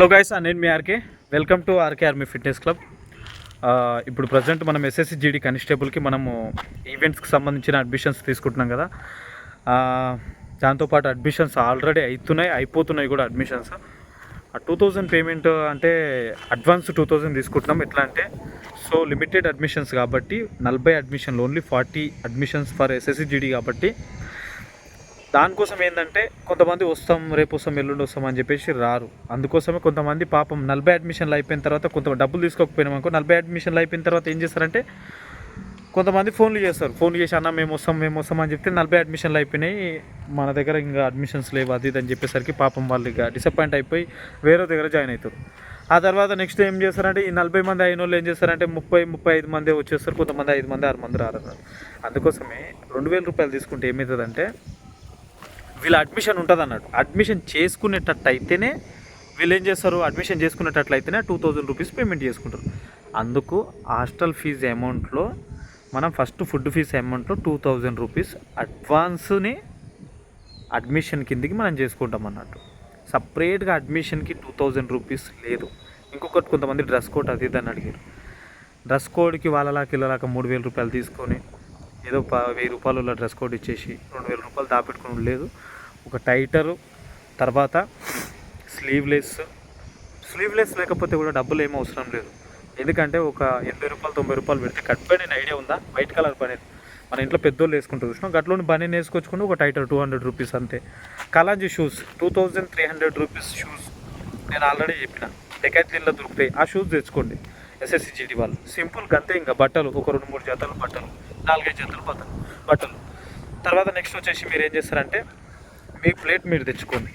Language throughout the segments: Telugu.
హలో గైస్ నేను మీ RK welcome to RK army fitness club ఇప్పుడు ప్రజెంట్ మనం ఎస్ఎస్సి జీడీ కానిస్టేబుల్కి మనము ఈవెంట్స్కి సంబంధించిన అడ్మిషన్స్ తీసుకుంటున్నాం కదా. దాంతోపాటు అడ్మిషన్స్ ఆల్రెడీ అవుతున్నాయి అయిపోతున్నాయి కూడా అడ్మిషన్స్ ఆ టూ థౌజండ్ పేమెంట్ అంటే అడ్వాన్స్ టూ థౌజండ్ తీసుకుంటున్నాం. ఎట్లా అంటే సో లిమిటెడ్ అడ్మిషన్స్ కాబట్టి నలభై అడ్మిషన్లు only forty admissions for SSC GD కాబట్టి దానికోసం ఏంటంటే కొంతమంది వస్తాం రేపు వస్తాం ఎల్లుండి వస్తాం అని చెప్పేసి రారు. అందుకోసమే కొంతమంది పాపం నలభై అడ్మిషన్లు అయిపోయిన తర్వాత కొంత డబ్బులు తీసుకోకపోయినాం అనుకో నలభై అడ్మిషన్లు అయిపోయిన తర్వాత ఏం చేస్తారంటే కొంతమంది ఫోన్లు చేస్తారు. ఫోన్లు చేసి అన్న మేము వస్తాం మేము వస్తాం అని చెప్తే నలభై అడ్మిషన్లు అయిపోయినాయి. మన దగ్గర ఇంకా అడ్మిషన్స్ లేవు అది ఇది అని చెప్పేసరికి పాపం వాళ్ళు ఇక డిసప్పాయింట్ అయిపోయి వేరే దగ్గర జాయిన్ అవుతారు. ఆ తర్వాత నెక్స్ట్ ఏం చేస్తారంటే ఈ నలభై మంది అయిన వాళ్ళు ఏం చేస్తారంటే ముప్పై ముప్పై ఐదు మంది వచ్చేస్తారు. కొంతమంది ఐదు మంది ఆరు మంది రారు అందుకోసమే రెండు వేల రూపాయలు తీసుకుంటే ఏమవుతుందంటే వీళ్ళ అడ్మిషన్ ఉంటుంది అన్నట్టు. అడ్మిషన్ చేసుకునేటట్టు అయితేనే వీళ్ళు ఏం చేస్తారు? అడ్మిషన్ చేసుకునేటట్లయితేనే టూ థౌజండ్ రూపీస్ పేమెంట్ చేసుకుంటారు. అందుకు హాస్టల్ ఫీజు అమౌంట్లో మనం ఫస్ట్ ఫుడ్ ఫీజు అమౌంట్లో టూ థౌజండ్ రూపీస్ అడ్వాన్స్ని అడ్మిషన్ కిందికి మనం చేసుకుంటాం అన్నట్టు. సపరేట్గా అడ్మిషన్కి టూ థౌజండ్ రూపీస్ లేదు. ఇంకొకటి కొంతమంది డ్రెస్ కోడ్ అది ఇది అని అడిగారు. డ్రెస్ కోడ్కి వాళ్ళలాకి ఇళ్ళలాక మూడు వేల రూపాయలు తీసుకొని ఏదో ప వెయ్యి రూపాయలు డ్రెస్ కోడ్ ఇచ్చేసి రెండు వేల రూపాయలు దాపెట్టుకుని లేదు ఒక టైటరు తర్వాత స్లీవ్లెస్. స్లీవ్లెస్ లేకపోతే కూడా డబ్బులు ఏమీ అవసరం లేదు. ఎందుకంటే ఒక ఎనభై రూపాయలు తొంభై రూపాయలు పెడితే కట్ బనీన్ ఐడియా ఉందా? వైట్ కలర్ బనీన్ మన ఇంట్లో పెద్దోళ్ళు వేసుకుంటారు చూసినాం గట్లోని బనీన్ వేసుకొచ్చుకుని ఒక టైటర్ టూ హండ్రెడ్ రూపీస్ అంతే. Kalenji shoes two thousand three hundred rupees shoes నేను ఆల్రెడీ చెప్పిన. డెకాత్లీన్లో దొరుకుతాయి. ఆ షూస్ తెచ్చుకోండి. ఎస్ఎస్సిజీడీ వాళ్ళు. సింపుల్ అంతే ఇంకా. బట్టలు ఒక రెండు మూడు జతలు బట్టలు నాలుగైదు జతలు బట్టలు బట్టలు. తర్వాత నెక్స్ట్ వచ్చేసి మీరు ఏం చేస్తారంటే మీ ప్లేట్ మీరు తెచ్చుకోండి.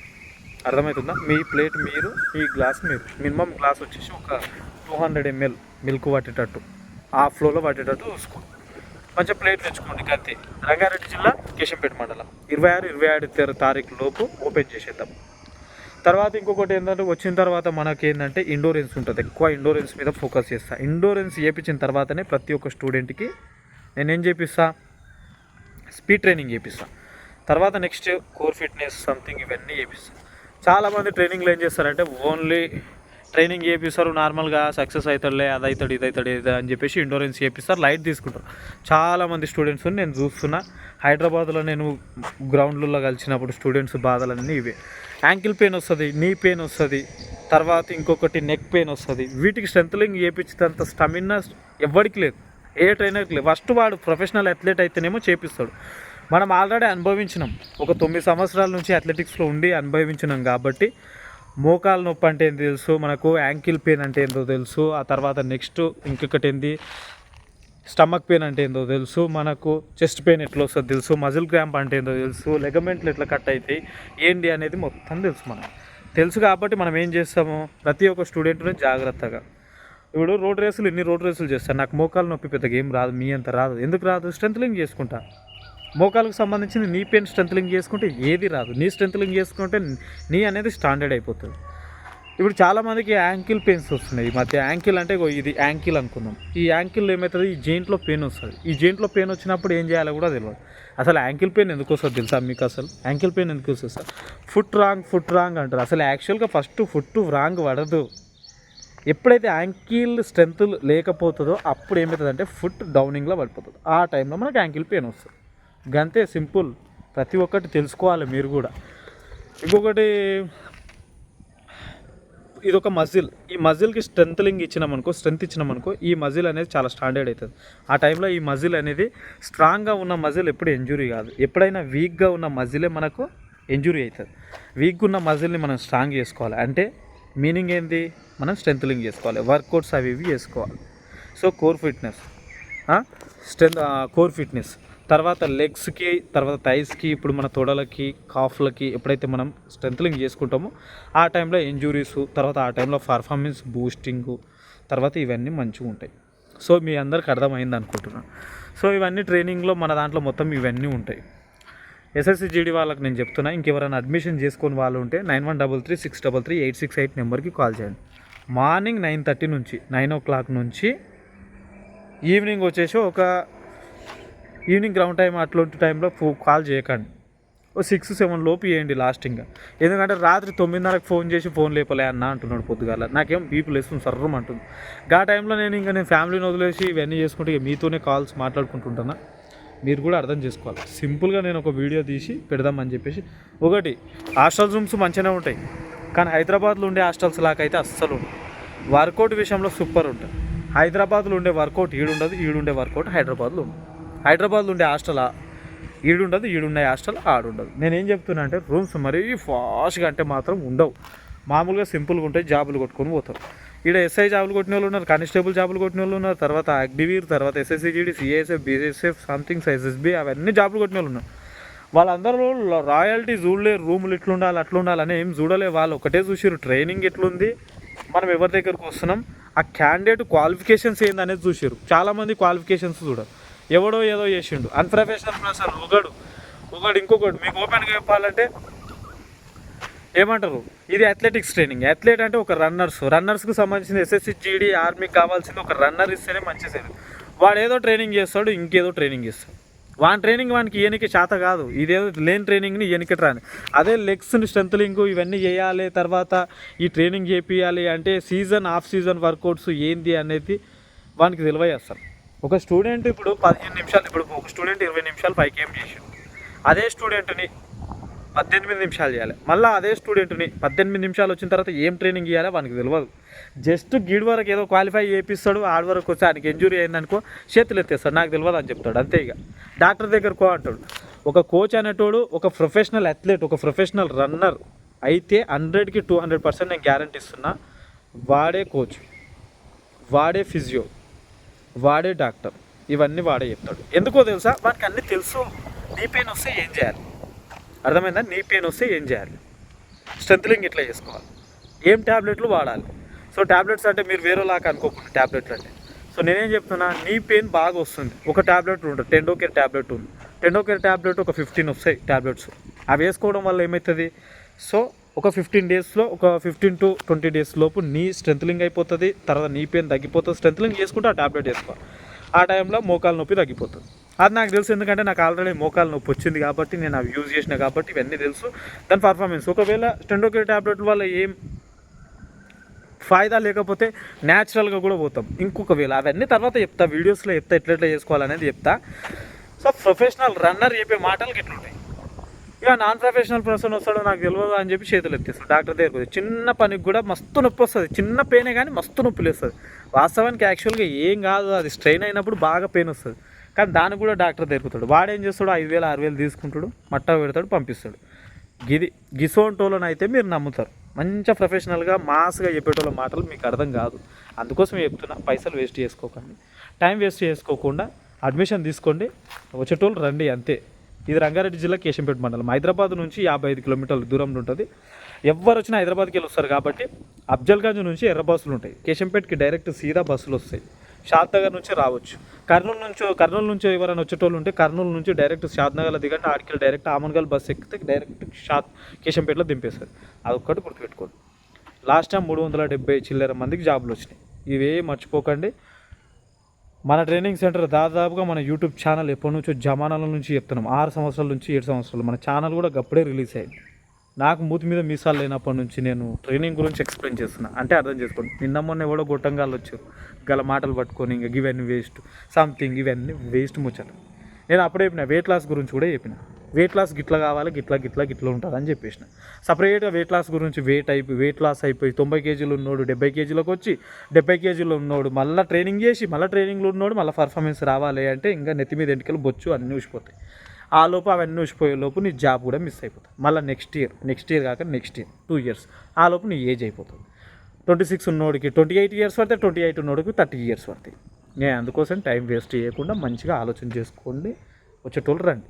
అర్థమవుతుందా? మీ ప్లేట్ మీరు మీ గ్లాస్ మీరు. మినిమం గ్లాస్ వచ్చేసి ఒక టూ హండ్రెడ్ ఎంఎల్ మిల్క్ పట్టేటట్టు ఆ ఫ్లోలో పట్టేటట్టు చూసుకోండి. మంచిగా ప్లేట్ తెచ్చుకోండి అంతే రంగారెడ్డి జిల్లా కేశంపేట మండలం. ఇరవై ఆరు ఇరవై ఆరు తారీఖు లోపు ఓపెన్ చేసేద్దాం. తర్వాత ఇంకొకటి ఏంటంటే వచ్చిన తర్వాత మనకి ఏంటంటే ఇండోరెన్స్ ఉంటుంది. ఎక్కువ ఇండోరెన్స్ మీద ఫోకస్ చేస్తా. ఇండోరెన్స్ చేయించిన తర్వాతనే ప్రతి ఒక్క స్టూడెంట్కి నేనేం చేపిస్తా? స్పీడ్ ట్రైనింగ్ చేపిస్తాను తర్వాత నెక్స్ట్ కోర్ ఫిట్నెస్ సంథింగ్ ఇవన్నీ చేపిస్తారు. చాలామంది ట్రైనింగ్లో ఏం చేస్తారంటే ఓన్లీ ట్రైనింగ్ చేపిస్తారు నార్మల్గా సక్సెస్ అవుతాడులే అది అవుతాడు ఇది అవుతాడు ఇది అని చెప్పేసి ఇండోరెన్స్ చేపిస్తారు లైట్ తీసుకుంటారు. చాలామంది స్టూడెంట్స్ నేను చూస్తున్నా. హైదరాబాద్లో నేను గ్రౌండ్లలో కలిసినప్పుడు స్టూడెంట్స్ బాధలన్నీ ఇవే. యాంకిల్ పెయిన్ వస్తుంది నీ పెయిన్ వస్తుంది తర్వాత ఇంకొకటి నెక్ పెయిన్ వస్తుంది. వీటికి స్ట్రెంత్లింగ్ చేపించేంత స్టమినా ఎవరికి లేదు. ఏ ట్రైనర్కి లేదు. ఫస్ట్ వాడు ప్రొఫెషనల్ అథ్లెట్ అయితేనేమో చేపిస్తాడు. మనం ఆల్రెడీ అనుభవించినాం. ఒక తొమ్మిది సంవత్సరాల నుంచి అథ్లెటిక్స్లో ఉండి అనుభవించినాం కాబట్టి మోకాలు నొప్పి అంటే ఏందో తెలుసు మనకు యాంకిల్ పెయిన్ అంటే ఏందో తెలుసు ఆ తర్వాత నెక్స్ట్ ఇంకొకటి ఏంది? స్టమక్ పెయిన్ అంటే ఏందో తెలుసు మనకు చెస్ట్ పెయిన్ ఎట్లా వస్తుందో తెలుసు మజిల్ క్రాంప్ అంటే ఏందో తెలుసు లెగమెంట్లు ఎట్లా కట్ అవుతాయి ఏంటి అనేది మొత్తం తెలుసు మనం తెలుసు కాబట్టి మనం ఏం చేస్తాము? ప్రతి ఒక్క స్టూడెంట్ని జాగ్రత్తగా. ఇప్పుడు రోడ్ రేసులు ఎన్ని రోడ్ రేసులు చేస్తాను నాకు మోకాలు నొప్పి పెద్దగా ఏం రాదు మీ అంత రాదు. ఎందుకు రాదు? స్ట్రెంత్లింగ్ చేసుకుంటా. మోకాలకు సంబంధించిన నీ పెయిన్ స్ట్రెంత్లింగ్ చేసుకుంటే ఏది రాదు. నీ స్ట్రెంత్లింగ్ చేసుకుంటే నీ అనేది స్టాండర్డ్ అయిపోతుంది. ఇప్పుడు చాలామందికి యాంకిల్ పెయిన్స్ వస్తున్నాయి. ఈ మధ్య యాంకిల్ అంటే ఇది యాంకిల్ అనుకుందాం. ఈ యాంకిల్ ఏమవుతుంది? ఈ జెయింట్లో పెయిన్ వస్తుంది. ఈ జెయింట్లో పెయిన్ వచ్చినప్పుడు ఏం చేయాలో కూడా తెలియదు అసలు యాంకిల్ పెయిన్ ఎందుకు వస్తుంది తెలుసా మీకు అసలు? యాంకిల్ పెయిన్ ఎందుకు వస్తుంది sir? Foot wrong foot wrong అంటారు. అసలు యాక్చువల్గా ఫస్ట్ ఫుట్ రాంగ్ పడదు. ఎప్పుడైతే యాంకిల్ స్ట్రెంత్ లేకపోతుందో అప్పుడు ఏమవుతుందంటే ఫుట్ డౌనింగ్లో పడిపోతుంది. ఆ టైంలో మనకు యాంకిల్ పెయిన్ వస్తుంది. గంతే సింపుల్. ప్రతి ఒక్కటి తెలుసుకోవాలి మీరు కూడా. ఇంకొకటి ఇది ఒక మజిల్. ఈ మజిల్కి స్ట్రెంత్లింగ్ ఇచ్చినామనుకో స్ట్రెంత్ ఇచ్చినామనుకో ఈ మజిల్ అనేది చాలా స్టాండర్డ్ అవుతుంది ఆ టైంలో ఈ మజిల్ అనేది స్ట్రాంగ్గా ఉన్న మజిల్ ఎప్పుడు ఎంజురీ కాదు. ఎప్పుడైనా వీక్గా ఉన్న మజిలే మనకు ఎంజురీ అవుతుంది వీక్గా ఉన్న మజిల్ని మనం స్ట్రాంగ్ చేసుకోవాలి. అంటే మీనింగ్ ఏంది? మనం స్ట్రెంత్లింగ్ చేసుకోవాలి. వర్కౌట్స్ అవి ఇవి చేసుకోవాలి. So core fitness. Strength core fitness. తర్వాత లెగ్స్కి తర్వాత థైస్కి ఇప్పుడు మన తొడలకి కాఫ్లకి ఎప్పుడైతే మనం స్ట్రెంత్లింగ్ చేసుకుంటామో ఆ టైంలో ఇంజురీస్ తర్వాత ఆ టైంలో పర్ఫార్మెన్స్ బూస్టింగ్ తర్వాత ఇవన్నీ మంచిగా ఉంటాయి. సో మీ అందరికి అర్థమైంది అనుకుంటున్నాను సో ఇవన్నీ ట్రైనింగ్లో మన దాంట్లో మొత్తం ఇవన్నీ ఉంటాయి. ఎస్ఎస్సి జీడీ వాళ్ళకి నేను చెప్తున్నా ఇంకెవరైనా అడ్మిషన్ చేసుకుని వాళ్ళు ఉంటే nine one double three six double three eight six eight నెంబర్కి కాల్ చేయండి. మార్నింగ్ నైన్ థర్టీ నుంచి నైన్ ఓ క్లాక్ నుంచి ఈవినింగ్ వచ్చేసి ఒక ఈవినింగ్ గ్రౌండ్ టైం అట్లాంటి టైంలో ఫో కాల్ చేయకండి. ఓ సిక్స్ సెవెన్ లోపు వేయండి లాస్టింగ్గా ఎందుకంటే రాత్రి తొమ్మిదిన్నరకు ఫోన్ చేసి ఫోన్ లేపలే అన్న అంటున్నాడు పొద్దుగాల. నాకేం పీపుల్ లేస్తుంది సర్రం అంటుంది. ఆ టైంలో నేను ఇంకా నేను ఫ్యామిలీని వదిలేసి ఇవన్నీ చేసుకుంటే ఇక మీతోనే కాల్స్ మాట్లాడుకుంటుంటానా? మీరు కూడా అర్థం చేసుకోవాలి. సింపుల్గా నేను ఒక వీడియో తీసి పెడదామని చెప్పేసి. ఒకటి హాస్టల్ రూమ్స్ మంచిగానే ఉంటాయి. కానీ హైదరాబాద్లో ఉండే హాస్టల్స్ లాకైతే అస్సలు వర్కౌట్ విషయంలో సూపర్ ఉంటుంది హైదరాబాద్లో ఉండే వర్కౌట్ ఈడుండదు ఈడుండే వర్కౌట్ హైదరాబాద్లో ఉండదు హైదరాబాద్లో ఉండే హాస్టలా ఈడుండదు ఈడున్నాయి హాస్టల్ ఆడుండదు. నేనేం చెప్తున్నా అంటే రూమ్స్ మరీ ఫాస్ట్గా అంటే మాత్రం ఉండవు. మామూలుగా సింపుల్గా ఉంటాయి జాబులు కొట్టుకొని పోతారు. ఇక్కడ ఎస్ఐ జాబులు కొట్టిన వాళ్ళు ఉన్నారు కానిస్టేబుల్ జాబులు కొట్టిన వాళ్ళు ఉన్నారు తర్వాత అగ్నివీర్ తర్వాత SSC GD CSF BSF something SSB అవన్నీ జాబులు కొట్టిన వాళ్ళు ఉన్నారు. వాళ్ళందరూ రాయల్టీ చూడలే రూములు ఇట్లుండాలి అట్లుండాలని ఏం చూడలే. వాళ్ళు ఒకటే చూసిరు ట్రైనింగ్ ఎట్లుంది మనం ఎవరి దగ్గరకు వస్తున్నాం ఆ క్యాండిడేట్ క్వాలిఫికేషన్స్ ఏందనేది చూసారు చాలామంది క్వాలిఫికేషన్స్ చూడరు. ఎవడో ఏదో చేసిండు. అన్ప్రొఫెషనల్ పర్సన్ ఒకడు. ఒకడు ఇంకొకడు. మీకు ఓపెన్గా చెప్పాలంటే ఏమంటారు? ఇది అథ్లెటిక్స్ ట్రైనింగ్ అథ్లెట్ అంటే ఒక రన్నర్స్ రన్నర్స్కి సంబంధించిన ఎస్ఎస్సి జీడీ ఆర్మీకి కావాల్సింది ఒక రన్నర్ ఇస్తేనే మంచి వాడు ఏదో ట్రైనింగ్ చేస్తాడు ఇంకేదో ట్రైనింగ్ చేస్తాడు. వాని ట్రైనింగ్ వానికి ఈయనకి చేత కాదు. ఇదేదో లేని ట్రైనింగ్ని ఈయనకి రాని అదే లెగ్స్ని స్ట్రెంత్లింగ్ ఇవన్నీ చేయాలి తర్వాత ఈ ట్రైనింగ్ చేపియాలి అంటే సీజన్ ఆఫ్ సీజన్ వర్కౌట్స్ ఏంది అనేది వానికి తెలియజేస్తారు ఒక స్టూడెంట్ ఇప్పుడు పదిహేను నిమిషాలు ఇప్పుడు ఒక స్టూడెంట్ ఇరవై నిమిషాలు పైకి ఏం చేసాడు? అదే స్టూడెంట్ని పద్దెనిమిది నిమిషాలు చేయాలి. మళ్ళీ అదే స్టూడెంట్ని పద్దెనిమిది నిమిషాలు వచ్చిన తర్వాత ఏం ట్రైనింగ్ ఇవ్వాలో వానికి తెలియదు జస్ట్ గీడ్ వరకు ఏదో క్వాలిఫై చేపిస్తాడు ఆడి వరకు వచ్చి ఆయనకి ఇంజురీ అయిందనుకో చేతులు ఎత్తేస్తాడు నాకు తెలియదు అని చెప్తాడు అంతే ఇక. డాక్టర్ దగ్గర కో అంటాడు. ఒక కోచ్ అనేటోడు ఒక ప్రొఫెషనల్ అథ్లెట్ ఒక ప్రొఫెషనల్ రన్నర్ అయితే హండ్రెడ్కి టూ హండ్రెడ్ పర్సెంట్ నేను గ్యారంటీ ఇస్తున్నా వాడే కోచ్ వాడే ఫిజియో. వాడే డాక్టర్. ఇవన్నీ వాడే చెప్తాడు. ఎందుకో తెలుసా? వానికి అన్నీ తెలుసు. నీ పెయిన్ వస్తే ఏం చేయాలి? అర్థమైందా? నీ పెయిన్ వస్తే ఏం చేయాలి? స్ట్రెంత్లింగ్ ఇట్లా చేసుకోవాలి. ఏం ట్యాబ్లెట్లు వాడాలి? సో ట్యాబ్లెట్స్ అంటే మీరు వేరేలాగా అనుకోకుండా ట్యాబ్లెట్లు అంటే. సో నేనేం చెప్తున్నా? నీ పెయిన్ బాగా వస్తుంది. ఒక ట్యాబ్లెట్ ఉంటుంది టెండో కేర్ ట్యాబ్లెట్ ఉంది టెండో కేర్ ట్యాబ్లెట్ ఒక ఫిఫ్టీన్ వస్తాయి ట్యాబ్లెట్స్ అవి వేసుకోవడం వల్ల ఏమవుతుంది? సో ఒక ఫిఫ్టీన్ డేస్లో ఒక ఫిఫ్టీన్ టు ట్వంటీ డేస్ లోపు నీ స్ట్రెంత్లింగ్ అయిపోతుంది తర్వాత నీ పెయిన్ తగ్గిపోతుంది. స్ట్రెంత్లింగ్ చేసుకుంటే ఆ ట్యాబ్లెట్ వేసుకో. ఆ టైంలో మోకాలు నొప్పి తగ్గిపోతుంది. అది నాకు తెలుసు ఎందుకంటే నాకు ఆల్రెడీ మోకాలు నొప్పి వచ్చింది కాబట్టి నేను అవి యూజ్ చేసిన కాబట్టి ఇవన్నీ తెలుసు. దాని పర్ఫార్మెన్స్ ఒకవేళ స్టెండోకే ట్యాబ్లెట్ వల్ల ఏం ఫాయిదా లేకపోతే న్యాచురల్గా కూడా పోతాం. ఇంకొక వేళ అవన్నీ తర్వాత చెప్తా వీడియోస్లో చెప్తా ఎట్లా ఎట్లా చేసుకోవాలనేది చెప్తా. సో ప్రొఫెషనల్ రన్నర్ చెప్పే మాటలు ఎట్లుంటాయి ఇక నాన్ ప్రొఫెషనల్ పర్సన్ వస్తాడు నాకు తెలియదు అని చెప్పి చేతులు ఎత్తేస్తాడు. డాక్టర్ దగ్గరకు చిన్న పనికి కూడా మస్తు నొప్పి వస్తుంది. చిన్న పెయినే కానీ మస్తు నొప్పి లేస్తుంది వాస్తవానికి యాక్చువల్గా ఏం కాదు అది స్ట్రెయిన్ అయినప్పుడు బాగా పెయిన్ వస్తుంది. కానీ దానికి కూడా డాక్టర్ దొరుకుతాడు వాడేం చేస్తాడు ఐదు వేలు ఆరు వేలు తీసుకుంటాడు మట్టా పెడతాడు పంపిస్తాడు. గిది గిసోంటోలను అయితే మీరు నమ్ముతారు. మంచిగా ప్రొఫెషనల్గా మాస్గా చెప్పేటోళ్ళ మాటలు మీకు అర్థం కాదు. అందుకోసం చెప్తున్నా పైసలు వేస్ట్ చేసుకోకండి. టైం వేస్ట్ చేసుకోకుండా అడ్మిషన్ తీసుకోండి వచ్చేటోళ్ళు రండి అంతే. ఇది రంగారెడ్డి జిల్లా కేశంపేట మండలం. హైదరాబాద్ నుంచి యాభై ఐదు కిలోమీటర్ల దూరంలో ఉంటుంది. ఎవరు వచ్చినా హైదరాబాద్కి వెళ్ళి వస్తారు కాబట్టి అఫ్జల్గంజ్ నుంచి ఎర్ర బస్సులు ఉంటాయి. కేశంపేటకి డైరెక్ట్ సీదా బస్సులు వస్తాయి. షాద్ నగర్ నుంచి రావచ్చు. కర్నూలు నుంచి కర్నూలు నుంచి ఎవరైనా వచ్చేటోళ్ళు ఉంటే కర్నూలు నుంచి డైరెక్ట్ షాద్నగర్లో దిగండి ఆడికి డైరెక్ట్ ఆమన్గల్ బస్ ఎక్కితే డైరెక్ట్ షాద్ కేశంపేటలో దింపేస్తారు. అదొక్కటి గుర్తుపెట్టుకోండి. లాస్ట్ టైం మూడు వందల డెబ్బై చిల్లర మందికి జాబులు వచ్చినాయి. ఇవే మర్చిపోకండి. మన ట్రైనింగ్ సెంటర్ దాదాపుగా మన యూట్యూబ్ ఛానల్ ఎప్పటి నుంచో జమానాల నుంచి చెప్తున్నాం. ఆరు సంవత్సరాల నుంచి ఏడు సంవత్సరాలు. మన ఛానల్ కూడా గప్పుడే రిలీజ్ అయింది. నాకు మూతి మీద మీసాలు లేనప్పటి నుంచి నేను ట్రైనింగ్ గురించి ఎక్స్ప్లెయిన్ చేస్తున్నా. అంటే అర్థం చేసుకోండి. నిన్న మొన్న ఎవడో గొట్టంగాలు వచ్చారు. గల మాటలు పట్టుకొని ఇంకా ఇవన్నీ వేస్ట్ సంథింగ్ ఇవన్నీ వేస్ట్ ముచ్చట. నేను అప్పుడే చెప్పిన వెయిట్ లాస్ గురించి కూడా చెప్పిన. వెయిట్ లాస్ గిట్లా కావాలి గిట్లా గిట్లా గిట్లా ఉంటుంది అని చెప్పేసిన సపరేట్గా వెయిట్ లాస్ గురించి వెయిట్ అయిపోయి వెయిట్ లాస్ అయిపోయి తొంభై కేజీలు ఉన్నోడు డెబ్బై కేజీలకు వచ్చి డెబ్బై కేజీలు ఉన్నోడు మళ్ళీ ట్రైనింగ్ చేసి మళ్ళీ ట్రైనింగ్లో ఉన్నోడు మళ్ళీ పర్ఫార్మెన్స్ రావాలి అంటే ఇంకా నెత్తి మీద ఎంటికలు బొచ్చు అన్నీ ఊసిపోతాయి. ఆ లోపు అవన్నీ ఊసిపోయే లోపు నీ జాబ్ కూడా మిస్ అయిపోతుంది. మళ్ళీ నెక్స్ట్ ఇయర్ నెక్స్ట్ ఇయర్ కాక నెక్స్ట్ ఇయర్ టూ ఇయర్స్ ఆ లోపు నీ ఏజ్ అయిపోతుంది. ట్వంటీ సిక్స్ ఉన్నోడికి ట్వంటీ ఎయిట్ ఇయర్స్ పడితే ట్వంటీ ఎయిట్ ఉన్నోడికి థర్టీ ఇయర్స్ పడతాయి. నేను అందుకోసం టైం వేస్ట్ చేయకుండా మంచిగా ఆలోచన చేసుకోండి. వచ్చేటోళ్ళు రండి.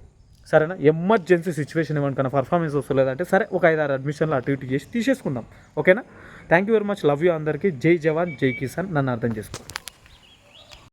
సరేనా? ఎమర్జెన్సీ సిచ్యువేషన్ ఏమనుకున్నా పర్ఫార్మెన్స్ వస్తలేదంటే సరే ఒక ఐదు ఆరు అడ్మిషన్లు అటు ఇటు చేసి తీసేసుకుందాం. ఓకేనా? Thank you very much love you అందరికీ. జై జవాన్ జై కిసాన్. నన్ను అర్థం చేసుకోండి.